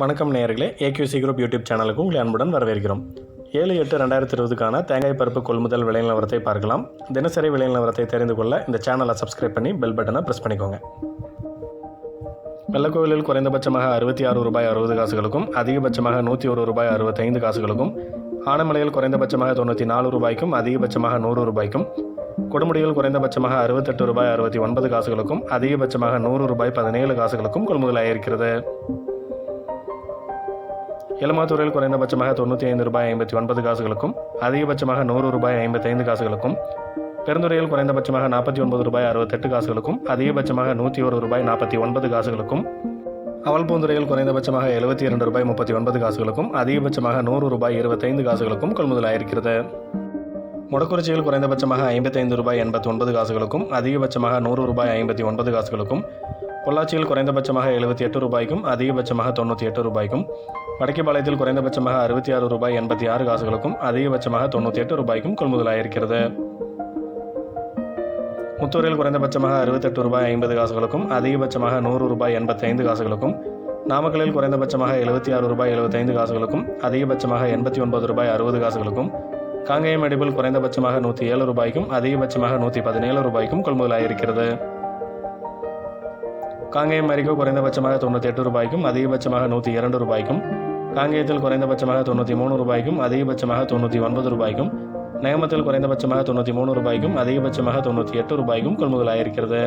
வணக்கம் நேயர்களே AQC group YouTube சேனலுக்கு உங்களை அன்புடன் வரவேற்கிறோம். ஏழு எட்டு ரெண்டாயிரத்தி இருபதுக்கான தேங்காய் பருப்பு கொள்முதல் விலை நிலவரத்தை பார்க்கலாம். தினசரி விலை நிலவரத்தை தெரிந்து கொள்ள இந்த சேனலை சப்ஸ்கிரைப் பண்ணி பெல் பட்டனை ப்ரெஸ் பண்ணிக்கோங்க. வெள்ளக்கோவிலில் குறைந்தபட்சமாக அறுபத்தி ஆறு ரூபாய் அறுபது காசுகளுக்கும் அதிகபட்சமாக நூற்றி ஒரு ரூபாய் அறுபத்தைந்து காசுகளுக்கும் ஆனமலையில் குறைந்தபட்சமாக தொண்ணூற்றி நாலு ரூபாய்க்கும் அதிகபட்சமாக நூறு ரூபாய்க்கும் கொடுமுடியில் குறைந்தபட்சமாக அறுபத்தெட்டு ரூபாய் அறுபத்தி ஒன்பது காசுகளுக்கும் அதிகபட்சமாக நூறு ரூபாய் பதினேழு காசுகளுக்கும் கொள்முதலாயிருக்கிறது எலமாத்தூரில் குறைந்தபட்சமாக தொண்ணூற்றி ஐந்து ரூபாய் ஐம்பத்தி ஒன்பது காசுகளுக்கும் அதிகபட்சமாக நூறு ரூபாய் ஐம்பத்தைந்து காசுகளுக்கும் பெருந்துறையில் குறைந்தபட்சமாக நாற்பத்தி ஒன்பது ரூபாய் அறுபத்தெட்டு காசுகளுக்கும் அதிகபட்சமாக நூற்றி ஒரு ரூபாய் நாற்பத்தி ஒன்பது காசுகளுக்கும் அவல்பூந்துறையில் குறைந்தபட்சமாக எழுபத்தி இரண்டு ரூபாய் முப்பத்தி ஒன்பது காசுகளுக்கும் அதிகபட்சமாக நூறு ரூபாய் இருபத்தைந்து காசுகளுக்கும் கொள்முதலாயிருக்கிறது முடக்குறிச்சியில் குறைந்தபட்சமாக ஐம்பத்தைந்து ரூபாய் எண்பத்தி ஒன்பது காசுகளுக்கும் அதிகபட்சமாக நூறு ரூபாய் ஐம்பத்தி ஒன்பது காசுகளுக்கும் பொள்ளாச்சியில் குறைந்தபட்சமாக எழுபத்தி எட்டு ரூபாய்க்கும் அதிகபட்சமாக தொண்ணூற்றி எட்டு ரூபாய்க்கும் வடக்கிபாளையத்தில் குறைந்தபட்சமாக அறுபத்தி ஆறு ரூபாய் எண்பத்தி ஆறு காசுகளுக்கும் அதிகபட்சமாக தொண்ணூற்றி எட்டு ரூபாய்க்கும் கொள்முதலாயிருக்கிறது. முத்தூரில் குறைந்தபட்சமாக அறுபத்தெட்டு ரூபாய் ஐம்பது காசுகளுக்கும் அதிகபட்சமாக நூறு ரூபாய் எண்பத்தைந்து காசுகளுக்கும் நாமக்கலில் குறைந்தபட்சமாக எழுபத்தி ஆறு ரூபாய் எழுபத்தைந்து காசுகளுக்கும் அதிகபட்சமாக எண்பத்தி ஒன்பது ரூபாய் அறுபது காசுகளுக்கும் காங்கேயம் எடிபிள் குறைந்தபட்சமாக நூற்றி ஏழு ரூபாய்க்கும் அதிகபட்சமாக நூற்றி பதினேழு ரூபாய்க்கும் கொள்முதலாயிருக்கிறது. காங்கேயம் அரிக்கோ குறைந்தபட்சமாக தொண்ணூற்றி எட்டு ரூபாய்க்கும் அதிகபட்சமாக நூற்றி இரண்டு ரூபாய்க்கும் காங்கேயத்தில் குறைந்தபட்சமாக தொண்ணூற்றி மூணு ரூபாய்க்கும் அதிகபட்சமாக தொண்ணூற்றி ஒன்பது ரூபாய்க்கும் நேமத்தில் குறைந்தபட்சமாக தொண்ணூற்றி மூணு ரூபாய்க்கும் அதிகபட்சமாக தொண்ணூற்றி எட்டு ரூபாய்க்கும் கொள்முதலாயிருக்கிறது.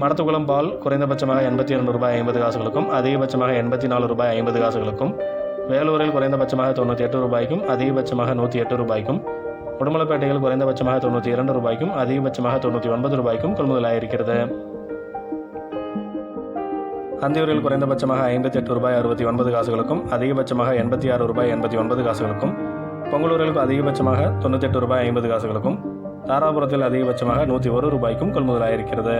மடத்துக்குளம் பால் குறைந்தபட்சமாக எண்பத்தி இரண்டு ரூபாய் ஐம்பது காசுகளுக்கும் அதிகபட்சமாக எண்பத்தி நாலு ரூபாய் ஐம்பது காசுகளுக்கும் வேலூரில் குறைந்தபட்சமாக தொண்ணூற்றி எட்டு ரூபாய்க்கும் அதிகபட்சமாக நூற்றி எட்டு ரூபாய்க்கும். உடுமலைப்பேட்டையில் குறைந்தபட்சமாக தொண்ணூற்றி இரண்டு ரூபாய்க்கும் அதிகபட்சமாக தொண்ணூற்றி ஒன்பது ரூபாய்க்கும் கொள்முதலாயிருக்கிறது. அந்தியூரில் குறைந்தபட்சமாக ஐம்பத்தி எட்டு ரூபாய் அறுபத்தி ஒன்பது காசுகளுக்கும் அதிகபட்சமாக எண்பத்தி ஆறு ரூபாய் எண்பத்தி ஒன்பது காசுகளுக்கும். பொங்கலூரில் அதிகபட்சமாக தொண்ணூத்தெட்டு ரூபாய் ஐம்பது காசுகளுக்கும் தாராபுரத்தில் அதிகபட்சமாக நூற்றி ஒரு ரூபாய்க்கும் கொள்முதலாயிருக்கிறது.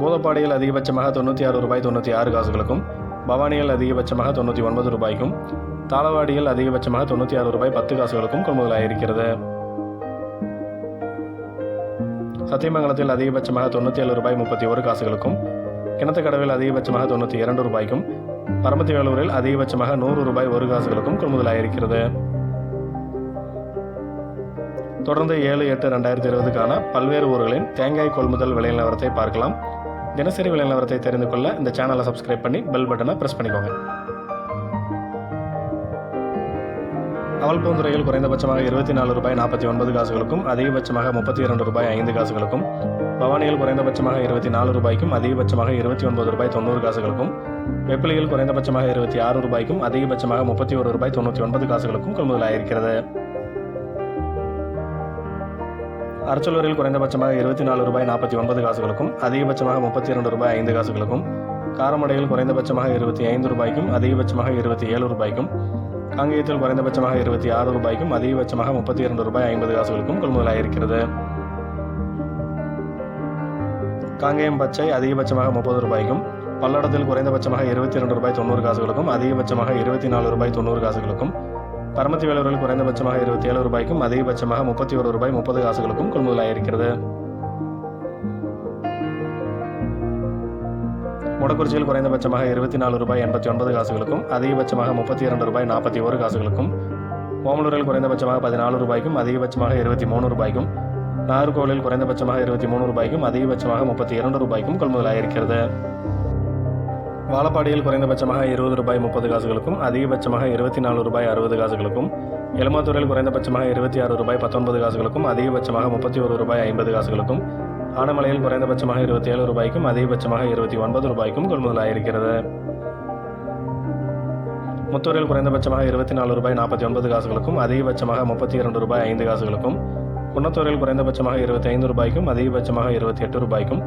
பூதப்பாடியில் அதிகபட்சமாக தொண்ணூற்றி ஆறு ரூபாய் தொண்ணூற்றி ஆறு காசுகளுக்கும் பவானியில் அதிகபட்சமாக தொண்ணூற்றி ஒன்பது ரூபாய்க்கும் தாளவாடியில் அதிகபட்சமாக தொண்ணூற்றி ஆறு ரூபாய் பத்து காசுகளுக்கும் கொள்முதலாயிருக்கிறது சத்தியமங்கலத்தில் அதிகபட்சமாக தொண்ணூற்றி ஏழு ரூபாய் முப்பத்தி ஒரு காசுகளுக்கும் கிணத்துக்கடவில் அதிகபட்சமாக தொண்ணூற்றி இரண்டு ரூபாய்க்கும் பரமத்தி வேலூரில் அதிகபட்சமாக நூறு ரூபாய் ஒரு காசுகளுக்கும் கொள்முதலாயிருக்கிறது தொடர்ந்து ஏழு எட்டு ரெண்டாயிரத்தி இருபதுக்கான பல்வேறு ஊர்களின் தேங்காய் கொள்முதல் விலை நிலவரத்தை பார்க்கலாம். தினசரி விலை நிலவரத்தை தெரிந்து கொள்ள இந்த சேனலை சப்ஸ்கிரைப் பண்ணி பெல் பட்டனை ப்ரெஸ் பண்ணிக்கோங்க. அவல்பூந்துறையில் குறைந்தபட்சமாக இருபத்தி நாலு ரூபாய் நாற்பத்தி ஒன்பது காசுகளுக்கும் அதிகபட்சமாக முப்பத்தி இரண்டு ரூபாய் ஐந்து காசுகளுக்கும் பவானியில் குறைந்தபட்சமாக இருபத்தி நாலு ரூபாய்க்கும் அதிகபட்சமாக இருபத்தி ஒன்பது ரூபாய் தொண்ணூறு காசுகளுக்கும் வெப்பிலியில் குறைந்தபட்சமாக இருபத்தி ஆறு ரூபாய்க்கும் அதிகபட்சமாக முப்பத்தி ஒரு ரூபாய் தொண்ணூற்றி ஒன்பது காசுகளுக்கும் கொள்முதலாயிருக்கிறது அரச்சலூரில் குறைந்தபட்சமாக இருபத்தி நாலு ரூபாய் நாற்பத்தி ஒன்பது காசுகளுக்கும் அதிகபட்சமாக முப்பத்தி இரண்டு ரூபாய் ஐந்து காசுகளுக்கும் காரமடையில் குறைந்தபட்சமாக இருபத்தி ஐந்து ரூபாய்க்கும் அதிகபட்சமாக இருபத்தி ஏழு ரூபாய்க்கும் காங்கேயத்தில் குறைந்தபட்சமாக இருபத்தி ஆறு ரூபாய்க்கும் அதிகபட்சமாக முப்பத்தி இரண்டு ரூபாய் ஐம்பது காசுகளுக்கும் கொள்முதலாயிருக்கிறது காங்கேயம் பச்சை அதிகபட்சமாக முப்பது ரூபாய்க்கும் பல்லடத்தில் குறைந்தபட்சமாக இருபத்தி இரண்டு ரூபாய் தொண்ணூறு காசுகளுக்கும் அதிகபட்சமாக இருபத்தி நாலு ரூபாய் தொண்ணூறு காசுகளுக்கும் பரமத்தி வேலூரில் குறைந்தபட்சமாக இருபத்தி ஏழு ரூபாய்க்கும் அதிகபட்சமாக முப்பத்தி ஒரு ரூபாய் முப்பது காசுகளுக்கும் கொள்முதலாயிருக்கிறது. முடக்குறிச்சியில் குறைந்தபட்சமாக இருபத்தி நாலு ரூபாய் எண்பத்தி ஒன்பது காசுகளுக்கும் அதிகபட்சமாக முப்பத்தி இரண்டு ரூபாய் நாற்பத்தி ஒரு காசுகளுக்கும் ஓமலூரில் குறைந்தபட்சமாக பதினாலு ரூபாய்க்கும் அதிகபட்சமாக இருபத்தி மூணு ரூபாய்க்கும் நாகர்கோவிலில் குறைந்தபட்சமாக இருபத்தி மூணு ரூபாய்க்கும் அதிகபட்சமாக முப்பத்தி இரண்டு ரூபாய்க்கும் கொள்முதலாயிருக்கிறது. வாழப்பாடியில் குறைந்தபட்சமாக இருபது ரூபாய் முப்பது காசுகளுக்கும் அதிகபட்சமாக இருபத்தி நாலு ரூபாய் அறுபது காசுகளுக்கும் எலமாத்தூரில் குறைந்தபட்சமாக இருபத்தி ஆறு ரூபாய் பத்தொன்பது காசுகளுக்கும் அதிகபட்சமாக முப்பத்தி ஒரு ரூபாய் ஐம்பது காசுகளுக்கும் ஆனமலையில் குறைந்தபட்சமாக இருபத்தி ஏழு ரூபாய்க்கும் அதிகபட்சமாக இருபத்தி ஒன்பது ரூபாய்க்கும் கொள்முதலாயிருக்கிறது. முத்தூரில் குறைந்தபட்சமாக இருபத்தி நாலு ரூபாய் நாற்பத்தி ஒன்பது காசுகளுக்கும் அதிகபட்சமாக முப்பத்தி இரண்டு ரூபாய் ஐந்து காசுகளுக்கும் குன்னத்தூரில் குறைந்தபட்சமாக இருபத்தி ஐந்து ரூபாய்க்கும் அதிகபட்சமாக இருபத்தி எட்டு ரூபாய்க்கும்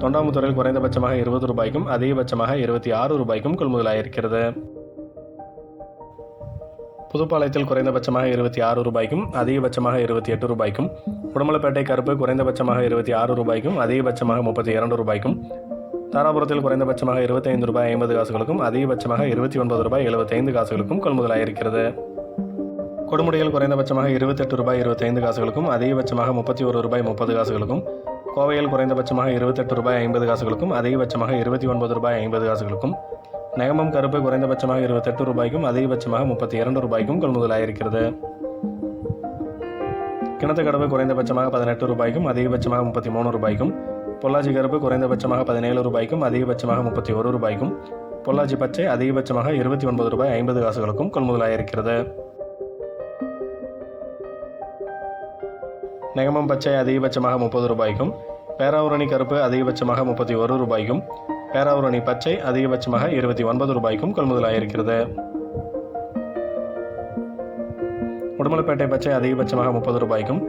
தொண்டாமுத்தூரில் குறைந்தபட்சமாக இருபது ரூபாய்க்கும் அதிகபட்சமாக இருபத்தி ஆறு ரூபாய்க்கும் கொள்முதலாயிருக்கிறது. புதுப்பாளையத்தில் குறைந்தபட்சமாக இருபத்தி ஆறு ரூபாய்க்கும் அதிகபட்சமாக இருபத்தி எட்டு ரூபாய்க்கும் உடுமலைப்பேட்டை கருப்பு குறைந்தபட்சமாக இருபத்தி ஆறு ரூபாய்க்கும் அதிகபட்சமாக முப்பத்தி இரண்டு ரூபாய்க்கும் தாராபுரத்தில் குறைந்தபட்சமாக இருபத்தைந்து ரூபாய் ஐம்பது காசுகளுக்கும் அதிகபட்சமாக இருபத்தி ஒன்பது ரூபாய் எழுபத்தைந்து காசுகளுக்கும் கொள்முதலாயிருக்கிறது. கொடுமுடியில் குறைந்தபட்சமாக இருபத்தெட்டு ரூபாய் இருபத்தைந்து காசுகளுக்கும் அதிகபட்சமாக முப்பத்தி ஒரு ரூபாய் முப்பது காசுகளுக்கும் கோவையில் குறைந்தபட்சமாக இருபத்தெட்டு ரூபாய் ஐம்பது காசுகளுக்கும் அதிகபட்சமாக இருபத்தி ஒன்பது ரூபாய் ஐம்பது காசுகளுக்கும் நகமம் கருப்பு குறைந்தபட்சமாக இருபத்தெட்டு ரூபாய்க்கும் அதிகபட்சமாக முப்பத்தி இரண்டு ரூபாய்க்கும் கொள்முதலாயிருக்கிறது. கிணத்து கடவு குறைந்தபட்சமாக பதினெட்டு ரூபாய்க்கும் அதிகபட்சமாக முப்பத்தி மூணு ரூபாய்க்கும் பொள்ளாச்சி கருப்பு குறைந்தபட்சமாக பதினேழு ரூபாய்க்கும் அதிகபட்சமாக முப்பத்தி ஒரு ரூபாய்க்கும் பொள்ளாச்சி பச்சை அதிகபட்சமாக இருபத்தி ஒன்பது ரூபாய் ஐம்பது காசுகளுக்கும் கொள்முதலாயிருக்கிறது. நெகமம் பச்சை அதிகபட்சமாக முப்பது ரூபாய்க்கும் பேராவூரணி கருப்பு அதிகபட்சமாக முப்பத்தி ஒரு ரூபாய்க்கும் பேராவூரணி பச்சை அதிகபட்சமாக இருபத்தி ஒன்பது ரூபாய்க்கும் கொள்முதலாயிருக்கிறது. உடுமலைப்பேட்டை பச்சை அதிகபட்சமாக முப்பது ரூபாய்க்கும்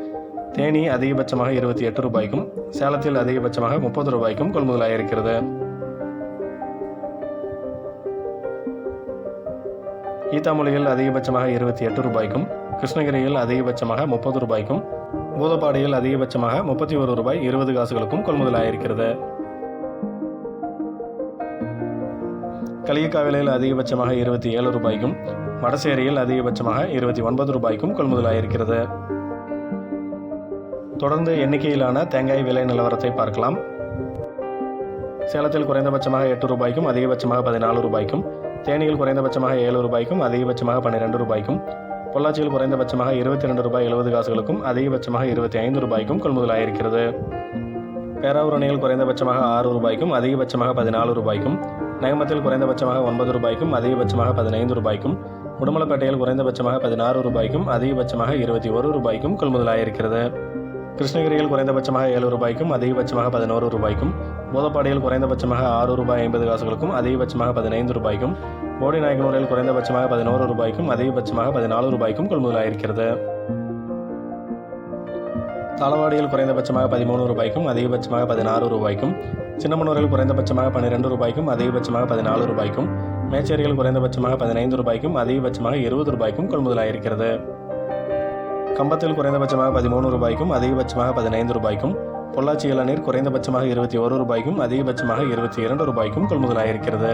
தேனி அதிகபட்சமாக இருபத்தி எட்டு ரூபாய்க்கும் சேலத்தில் அதிகபட்சமாக முப்பது ரூபாய்க்கும் கொள்முதலாயிருக்கிறது. ஈத்தாமொழியில் அதிகபட்சமாக இருபத்தி எட்டு ரூபாய்க்கும் கிருஷ்ணகிரியில் அதிகபட்சமாக முப்பது ரூபாய்க்கும் பூதப்பாடியில் அதிகபட்சமாக முப்பத்தி ஒரு ரூபாய் இருபது காசுகளுக்கும் கொள்முதலாயிருக்கிறது. கலியக்காவிலையில் அதிகபட்சமாக இருபத்தி ஏழு ரூபாய்க்கும் வடசேரியில் அதிகபட்சமாக இருபத்தி ஒன்பது ரூபாய்க்கும் கொள்முதலாயிருக்கிறது. தொடர்ந்து எண்ணிக்கையிலான தேங்காய் விலை நிலவரத்தை பார்க்கலாம். சேலத்தில் குறைந்தபட்சமாக எட்டு ரூபாய்க்கும் அதிகபட்சமாக பதினாலு ரூபாய்க்கும் தேனியில் குறைந்தபட்சமாக ஏழு ரூபாய்க்கும் அதிகபட்சமாக பன்னிரெண்டு ரூபாய்க்கும் பொள்ளாச்சியில் குறைந்தபட்சமாக இருபத்தி ரெண்டு ரூபாய் எழுபது காசுகளுக்கும் அதிகபட்சமாக இருபத்தி ஐந்து ரூபாய்க்கும் கொள்முதலாயிருக்கிறது. பேராவூரணியில் குறைந்தபட்சமாக ஆறு ரூபாய்க்கும் அதிகபட்சமாக பதினாலு ரூபாய்க்கும் நகமத்தில் குறைந்தபட்சமாக ஒன்பது ரூபாய்க்கும் அதிகபட்சமாக பதினைந்து ரூபாய்க்கும் உடுமலைப்பேட்டையில் குறைந்தபட்சமாக பதினாறு ரூபாய்க்கும் அதிகபட்சமாக இருபத்தி ஒரு ரூபாய்க்கும் கொள்முதலாயிருக்கிறது. கிருஷ்ணகிரியில் குறைந்தபட்சமாக ஏழு ரூபாய்க்கும் அதிகபட்சமாக பதினோரு ரூபாய்க்கும் போதப்பாடியில் குறைந்தபட்சமாக ஆறு ரூபாய் ஐம்பது காசுகளுக்கும் அதிகபட்சமாக பதினைந்து ரூபாய்க்கும் போடி நாயக்கனூரில் குறைந்தபட்சமாக பதினோரு ரூபாய்க்கும் அதிகபட்சமாக பதினாலு ரூபாய்க்கும் கொள்முதலாயிருக்கிறது. தாளவாடியில் குறைந்தபட்சமாக பதிமூணு ரூபாய்க்கும் அதிகபட்சமாக பதினாறு ரூபாய்க்கும் சின்னமனூரில் குறைந்தபட்சமாக பன்னிரெண்டு ரூபாய்க்கும் அதிகபட்சமாக பதினாலு ரூபாய்க்கும் மேச்சேரியில் குறைந்தபட்சமாக பதினைந்து ரூபாய்க்கும் அதிகபட்சமாக இருபது ரூபாய்க்கும் கொள்முதலாயிருக்கிறது. கம்பத்தில் குறைந்தபட்சமாக பதிமூணு ரூபாய்க்கும் அதிகபட்சமாக பதினைந்து ரூபாய்க்கும் பொள்ளாச்சி இளநீர் குறைந்தபட்சமாக இருபத்தி ஒரு ரூபாய்க்கும் அதிகபட்சமாக இருபத்தி இரண்டு ரூபாய்க்கும் கொள்முதலாயிருக்கிறது.